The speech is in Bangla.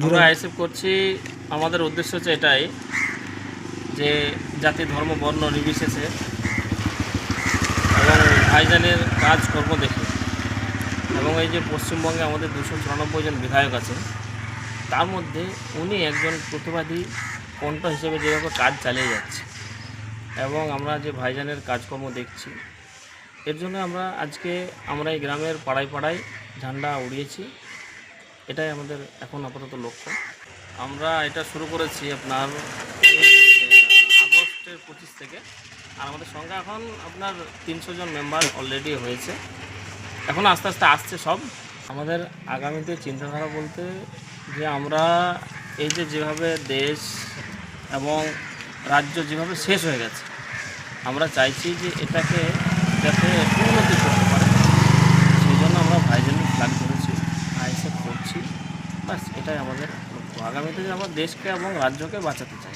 আমরা আইএসএফ করছি আমাদের উদ্দেশ্য হচ্ছে এটাই যে জাতি ধর্ম বর্ণ নির্বিশেষে এবং ভাইজানের কাজকর্ম দেখে। এবং এই যে পশ্চিমবঙ্গে আমাদের দুশো চুরানব্বই জন বিধায়ক আছে তার মধ্যে উনি একজন প্রতিবাদী কণ্ঠ হিসেবে যেভাবে কাজ চালিয়ে যাচ্ছে। এবং আমরা যে ভাইজানের কাজকর্ম দেখছি এর জন্য আমরা আজকে আমরা এই গ্রামের পাড়ায় পাড়ায় ঝান্ডা উড়িয়েছি। এটাই আমাদের এখন আপাতত লক্ষ্য। আমরা এটা শুরু করেছি আপনার আগস্টের পঁচিশ থেকে। আর আমাদের সংখ্যা এখন আপনার তিনশো জন মেম্বার অলরেডি হয়েছে। এখন আস্তে আস্তে আসছে সব। আমাদের আগামীতে চিন্তাধারা বলতে যে আমরা এই যে যেভাবে দেশ এবং রাজ্য যেভাবে শেষ হয়ে গেছে, আমরা চাইছি যে এটাকে যাতে বাস এটাই আমাদের আগামীতে আমরা দেশকে এবং রাজ্যকে বাঁচাতে চাই।